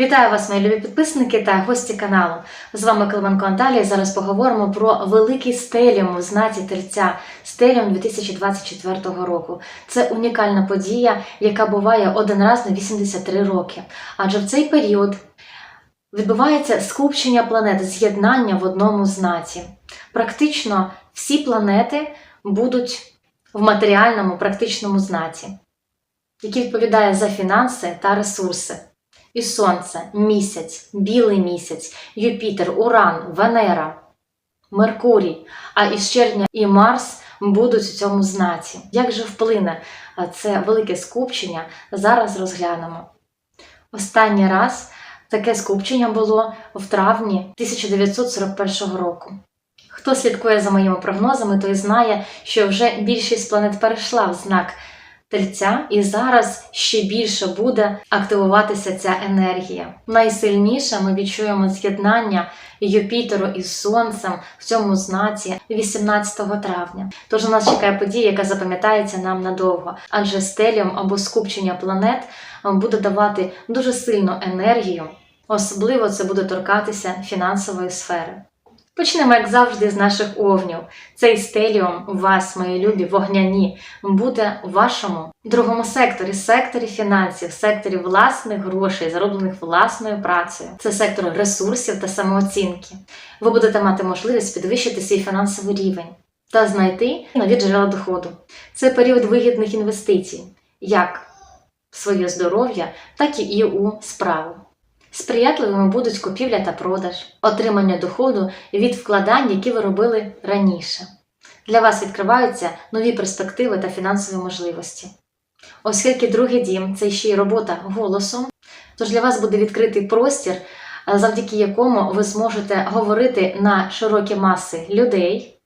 Вітаю вас, мої любі підписники та гості каналу. З вами Клименко Анталія. Зараз поговоримо про великий стеліум у знаці тельця стеліум 2024 року. Це унікальна подія, яка буває один раз на 83 роки. Адже в цей період відбувається скупчення планет, з'єднання в одному знаці. Практично всі планети будуть в матеріальному практичному знаці, який відповідає за фінанси та ресурси і Сонце, місяць, білий місяць, Юпітер, Уран, Венера, Меркурій, а із червня і Марс будуть у цьому знаці. Як же вплине це велике скупчення? Зараз розглянемо. Останній раз таке скупчення було в травні 1941 року. Хто слідкує за моїми прогнозами, той знає, що вже більшість планет перейшла в знак Тельця, і зараз ще більше буде активуватися ця енергія. Найсильніше ми відчуємо з'єднання Юпітеру із Сонцем в цьому знаці 18 травня. Тож у нас чекає подія, яка запам'ятається нам надовго, адже стеліум або скупчення планет буде давати дуже сильну енергію, особливо це буде торкатися фінансової сфери. Почнемо, як завжди, з наших овнів. Цей стеліум у вас, мої любі, вогняні, буде у вашому другому секторі, секторі фінансів, секторі власних грошей, зароблених власною працею. Це сектор ресурсів та самооцінки. Ви будете мати можливість підвищити свій фінансовий рівень та знайти нові джерела доходу. Це період вигідних інвестицій, як в своє здоров'я, так і у справу. Сприятливими будуть купівля та продаж, отримання доходу від вкладань, які ви робили раніше. Для вас відкриваються нові перспективи та фінансові можливості. Оскільки другий дім це ще й робота голосом, тож для вас буде відкритий простір, завдяки якому ви зможете говорити на широкі маси людей,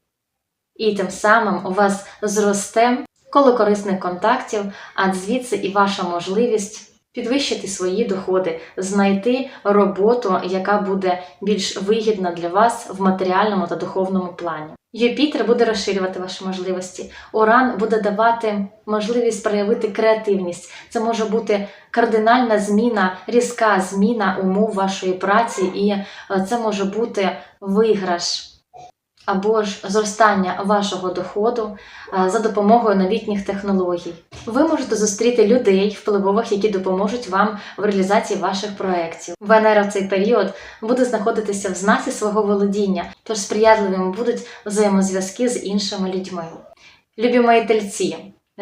і тим самим у вас зросте коло корисних контактів, а звідси і ваша можливість підвищити свої доходи, знайти роботу, яка буде більш вигідна для вас в матеріальному та духовному плані. Юпітер буде розширювати ваші можливості. Уран буде давати можливість проявити креативність. Це може бути кардинальна зміна, різка зміна умов вашої праці, і е, це може бути виграш або ж зростання вашого доходу е, за допомогою новітніх технологій. Ви можете зустріти людей впливових, які допоможуть вам в реалізації ваших проєктів. Венера в цей період буде знаходитися в знаці свого володіння, тож сприятливими будуть взаємозв'язки з іншими людьми. Любі мої тельці,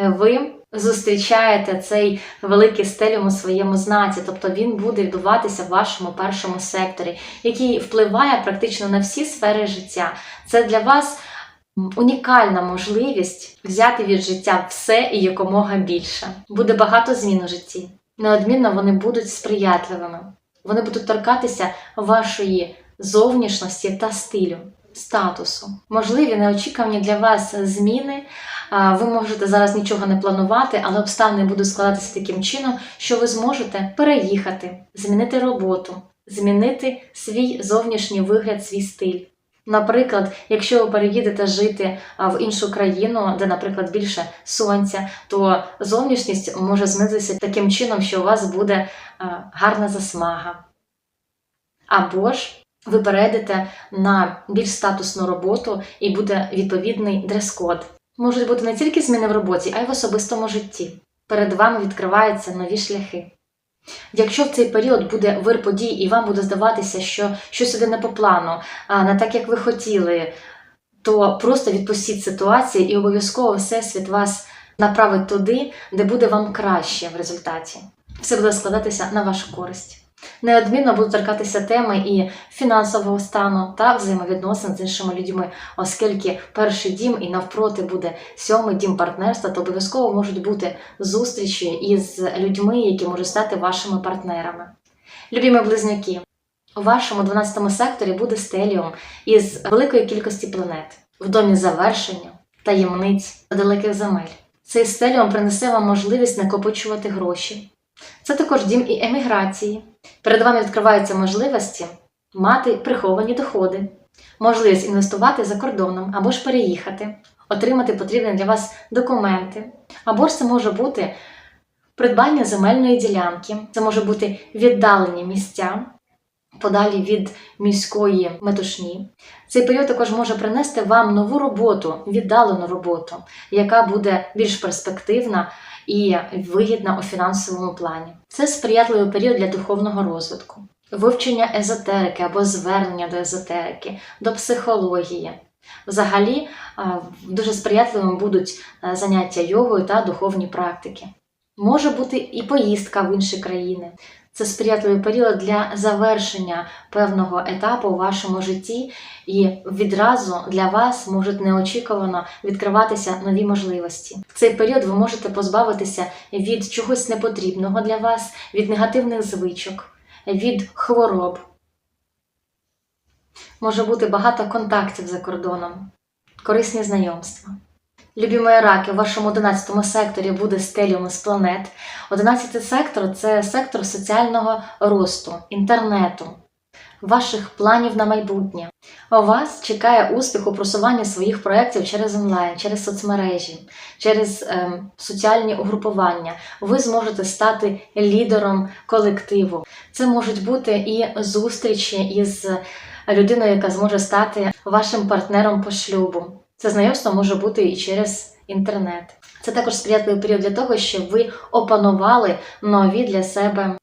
ви зустрічаєте цей великий стелюм у своєму знаці, тобто він буде відбуватися в вашому першому секторі, який впливає практично на всі сфери життя. Це для вас унікальна можливість взяти від життя все і якомога більше. Буде багато змін у житті. Неодмінно вони будуть сприятливими. Вони будуть торкатися вашої зовнішності та стилю, статусу. Можливі неочікувані для вас зміни. Ви можете зараз нічого не планувати, але обставини будуть складатися таким чином, що ви зможете переїхати, змінити роботу, змінити свій зовнішній вигляд, свій стиль. Наприклад, якщо ви переїдете жити в іншу країну, де, наприклад, більше сонця, то зовнішність може змінитися таким чином, що у вас буде гарна засмага. Або ж ви перейдете на більш статусну роботу і буде відповідний дрес-код. Можуть бути не тільки зміни в роботі, а й в особистому житті. Перед вами відкриваються нові шляхи. Якщо в цей період буде вир подій, і вам буде здаватися, що щось іде не по плану, а не так, як ви хотіли, то просто відпустіть ситуації і обов'язково Всесвіт вас направить туди, де буде вам краще в результаті. Все буде складатися на вашу користь. Неодмінно будуть торкатися теми і фінансового стану та взаємовідносин з іншими людьми, оскільки перший дім і навпроти буде сьомий дім партнерства, то обов'язково можуть бути зустрічі із людьми, які можуть стати вашими партнерами. Любімі близнюки, у вашому 12 секторі буде стеліум із великої кількості планет в домі завершення, таємниць та далеких земель. Цей стеліум принесе вам можливість накопичувати гроші. Це також дім і еміграції. Перед вами відкриваються можливості мати приховані доходи, можливість інвестувати за кордоном або ж переїхати, отримати потрібні для вас документи, або ж це може бути Придбання земельної ділянки це може бути віддалені місця, подалі від міської метушні. Цей період також може принести вам нову роботу, віддалену роботу, яка буде більш перспективна і вигідна у фінансовому плані. Це сприятливий період для духовного розвитку, вивчення езотерики або звернення до езотерики, до психології. Взагалі, дуже сприятливими будуть заняття йогою та духовні практики. Може бути і поїздка в інші країни. Це сприятливий період для завершення певного етапу у вашому житті, і відразу для вас можуть неочікувано відкриватися нові можливості. В цей період ви можете позбавитися від чогось непотрібного для вас, від негативних звичок, від хвороб. Може бути багато контактів за кордоном, корисні знайомства. Любі мої раки, у вашому 11 секторі буде стеліум з планет. 11 сектор це сектор соціального росту, інтернету, ваших планів на майбутнє. У вас чекає успіх у просуванні своїх проєктів через онлайн, через соцмережі, через ем, соціальні угрупування. Ви зможете стати лідером колективу. Це можуть бути і зустрічі із людиною, яка зможе стати вашим партнером по шлюбу. Це знайомство може бути і через інтернет. Це також сприятливий період для того, щоб ви опанували нові для себе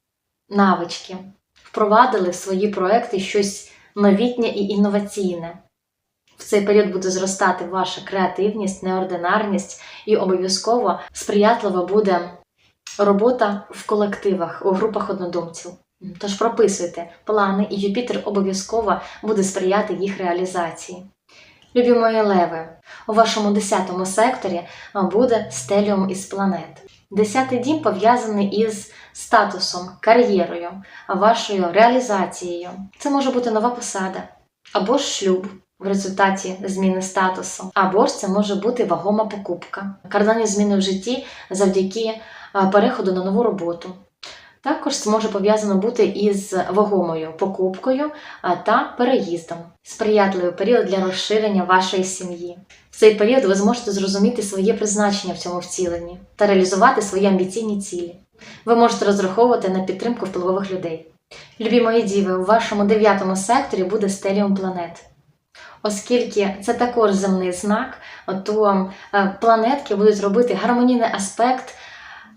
навички, впровадили в свої проекти щось новітнє і інноваційне. В цей період буде зростати ваша креативність, неординарність і обов'язково сприятливо буде робота в колективах, у групах однодумців. Тож прописуйте плани, і Юпітер обов'язково буде сприяти їх реалізації. Любі мої леви, у вашому 10 секторі буде стеліум із планет. Десятий дім пов'язаний із статусом, кар'єрою, вашою реалізацією. Це може бути нова посада, або ж шлюб в результаті зміни статусу, або ж це може бути вагома покупка, кардинальні зміни в житті завдяки переходу на нову роботу. Також це може пов'язано бути із вагомою покупкою та переїздом. Сприятливий період для розширення вашої сім'ї. В цей період ви зможете зрозуміти своє призначення в цьому вціленні та реалізувати свої амбіційні цілі. Ви можете розраховувати на підтримку впливових людей. Любі мої діви, у вашому дев'ятому секторі буде стеліум планет. Оскільки це також земний знак, то е, планетки будуть робити гармонійний аспект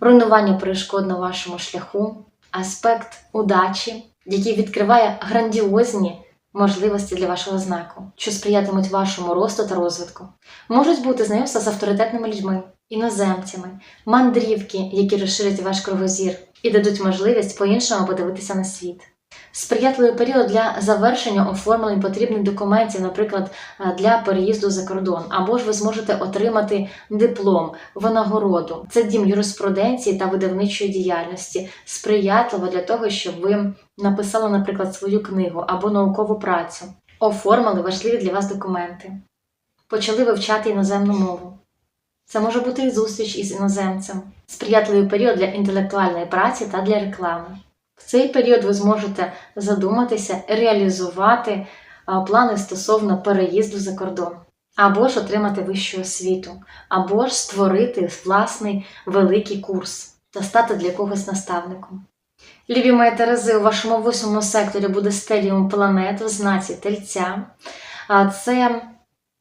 руйнування перешкод на вашому шляху, аспект удачі, який відкриває грандіозні можливості для вашого знаку, що сприятимуть вашому росту та розвитку. Можуть бути знайомства з авторитетними людьми, іноземцями, мандрівки, які розширять ваш кругозір і дадуть можливість по-іншому подивитися на світ. Сприятливий період для завершення оформлень потрібних документів, наприклад, е, для переїзду за кордон, або ж ви зможете отримати диплом, винагороду. Це дім юриспруденції та видавничої діяльності, сприятливо для того, щоб ви написали, наприклад, свою книгу або наукову працю, оформили важливі для вас документи, почали вивчати іноземну мову. Це може бути і зустріч із іноземцем, сприятливий період для інтелектуальної праці та для реклами. В цей період ви зможете задуматися, реалізувати плани стосовно переїзду за кордон, або ж отримати вищу освіту, або ж створити власний великий курс та стати для когось наставником. Любі мої Терези, у вашому восьмому секторі буде стеліум планет в знаці Тельця. Це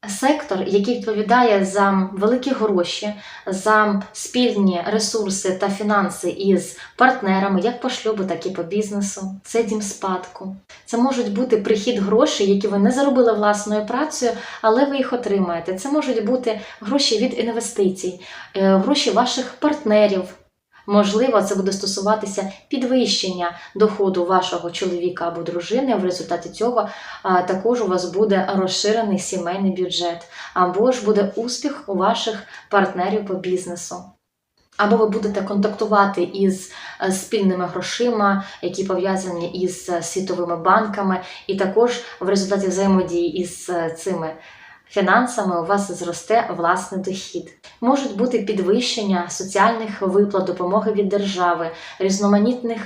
Сектор, який відповідає за великі гроші, за спільні ресурси та фінанси із партнерами, як по шлюбу, так і по бізнесу. Це дім спадку. Це можуть бути прихід грошей, які ви не заробили власною працею, але ви їх отримаєте. Це можуть бути гроші від інвестицій, е, гроші ваших партнерів. Можливо, це буде стосуватися підвищення доходу вашого чоловіка або дружини. В результаті цього також у вас буде розширений сімейний бюджет, або ж буде успіх у ваших партнерів по бізнесу. Або ви будете контактувати із е, спільними грошима, які пов'язані із е, світовими банками, і також в результаті взаємодії із е, цими фінансами у вас зросте власний дохід. Можуть бути підвищення соціальних виплат, допомоги від держави, різноманітних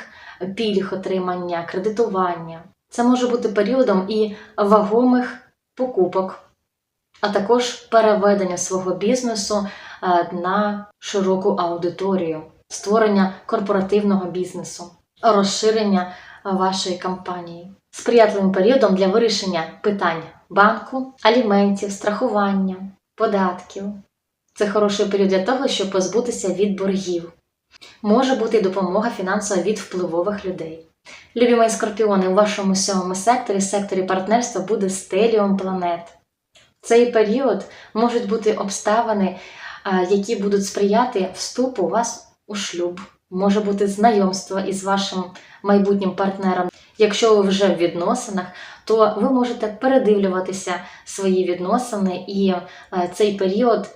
пільг отримання, кредитування. Це може бути періодом і вагомих покупок, а також переведення свого бізнесу е, на широку аудиторію. створення корпоративного бізнесу, розширення вашої компанії, сприятливим періодом для вирішення питань банку, аліментів, страхування, податків. Це хороший період для того, щоб позбутися від боргів. Може бути і допомога фінансова від впливових людей. Любі мої скорпіони, у вашому сьомому секторі, секторі партнерства буде стеліум планет. В цей період можуть бути обставини, які будуть сприяти вступу вас у шлюб. Може бути знайомство із вашим майбутнім партнером. Якщо ви вже в відносинах, то ви можете передивлюватися свої відносини, і е, цей період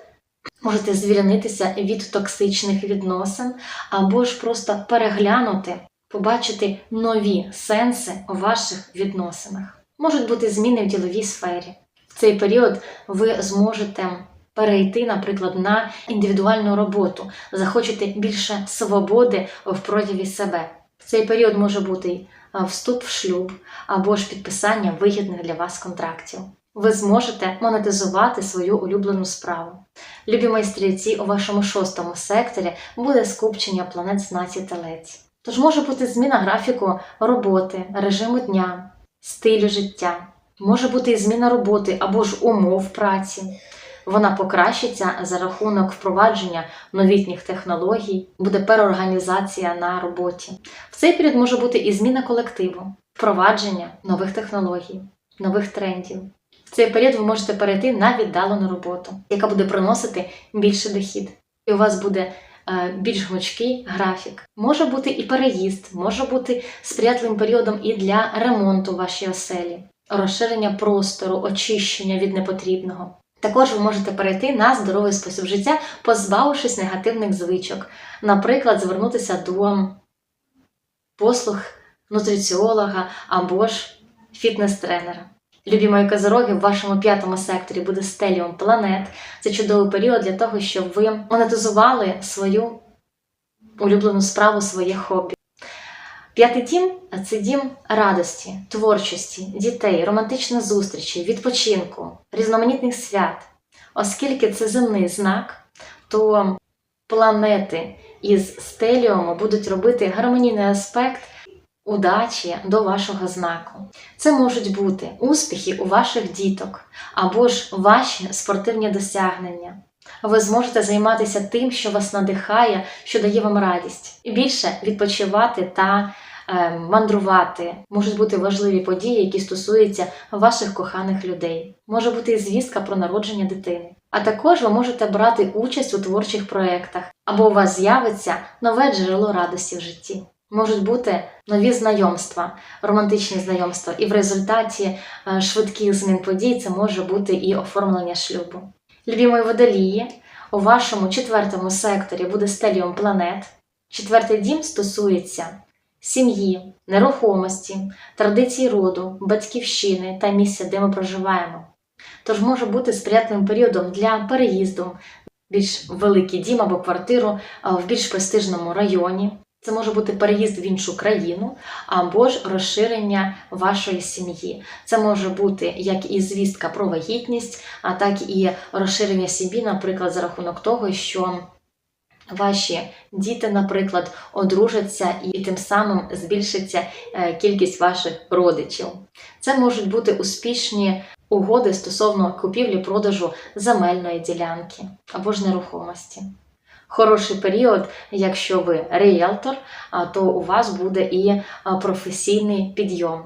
можете звільнитися від токсичних відносин, або ж просто переглянути, побачити нові сенси у ваших відносинах. Можуть бути зміни в діловій сфері. В цей період ви зможете перейти, наприклад, на індивідуальну роботу, захочете більше свободи в прояві себе. В цей період може бути вступ в шлюб або ж підписання вигідних для вас контрактів. Ви зможете монетизувати свою улюблену справу. Любі мої стрільці, у вашому шостому секторі буде скупчення планет знаці телець. Тож може бути зміна графіку роботи, режиму дня, стилю життя. Може бути і зміна роботи або ж умов праці. Вона покращиться за рахунок впровадження новітніх технологій, буде переорганізація на роботі. В цей період може бути і зміна колективу, впровадження нових технологій, нових трендів. В цей період ви можете перейти на віддалену роботу, яка буде приносити більший дохід. І у вас буде е, більш гнучкий графік. Може бути і переїзд, може бути сприятливим періодом і для ремонту вашої оселі, розширення простору, очищення від непотрібного. Також ви можете перейти на здоровий спосіб життя, позбавившись негативних звичок, наприклад, звернутися до послуг нутриціолога або ж фітнес-тренера. Любі мої козороги, в вашому п'ятому секторі буде стеліум планет. Це чудовий період для того, щоб ви монетизували свою улюблену справу, своє хобі. П'ятий дім це дім радості, творчості, дітей, романтичних зустрічей, відпочинку, різноманітних свят. Оскільки це земний знак, то планети із стеліуму будуть робити гармонійний аспект удачі до вашого знаку. Це можуть бути успіхи у ваших діток або ж ваші спортивні досягнення. Ви зможете займатися тим, що вас надихає, що дає вам радість, і більше відпочивати та мандрувати. Можуть бути важливі події, які стосуються ваших коханих людей. Може бути і звістка про народження дитини. А також ви можете брати участь у творчих проєктах, або у вас з'явиться нове джерело радості в житті. Можуть бути нові знайомства, романтичні знайомства, і в результаті е, швидких змін подій це може бути і оформлення шлюбу. Любі мої водолії, у вашому четвертому секторі буде стеліум планет. Четвертий дім стосується сім'ї, нерухомості, традицій роду, батьківщини та місця, де ми проживаємо. Тож може бути сприятливим періодом для переїзду, більш великий дім або квартиру в більш престижному районі. Це може бути переїзд в іншу країну або ж розширення вашої сім'ї. Це може бути як і звістка про вагітність, а так і розширення сім'ї, наприклад, за рахунок того, що ваші діти, наприклад, одружаться і тим самим збільшиться е, кількість ваших родичів. Це можуть бути успішні угоди стосовно купівлі-продажу земельної ділянки або ж нерухомості. Хороший період, якщо ви ріелтор, то у вас буде і професійний підйом.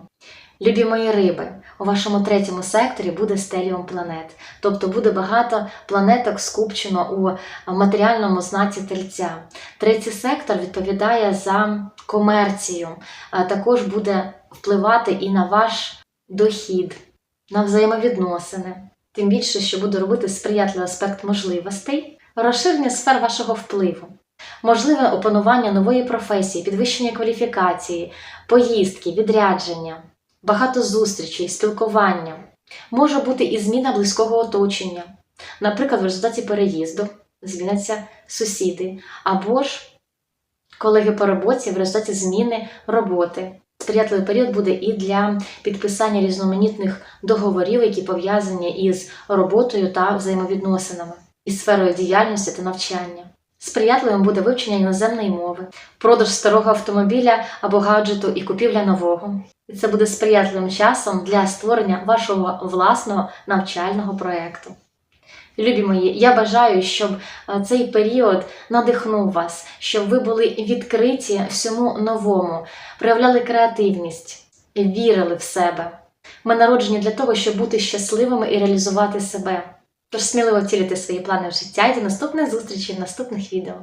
Любі мої риби, у вашому третьому секторі буде стеліум планет, тобто буде багато планеток скупчено у матеріальному знаці тельця. Третій сектор відповідає за комерцію, а також буде впливати і на ваш дохід, на взаємовідносини. Тим більше, що буде робити сприятливий аспект можливостей розширення сфер вашого впливу, можливе опанування нової професії, підвищення кваліфікації, поїздки, відрядження, багато зустрічей, спілкування. Може бути і зміна близького оточення. Наприклад, в результаті переїзду зміняться сусіди, або ж колеги по роботі в результаті зміни роботи. Сприятливий період буде і для підписання різноманітних договорів, які пов'язані із роботою та взаємовідносинами із сферою діяльності та навчання. Сприятливим буде вивчення іноземної мови, продаж старого автомобіля або гаджету і купівля нового. І це буде сприятливим часом для створення вашого власного навчального проєкту. Любі мої, я бажаю, щоб е, цей період надихнув вас, щоб ви були відкриті всьому новому, проявляли креативність, вірили в себе. Ми народжені для того, щоб бути щасливими і реалізувати себе. Тож сміливо втілюйте свої плани в життя і до наступних зустрічей в наступних відео.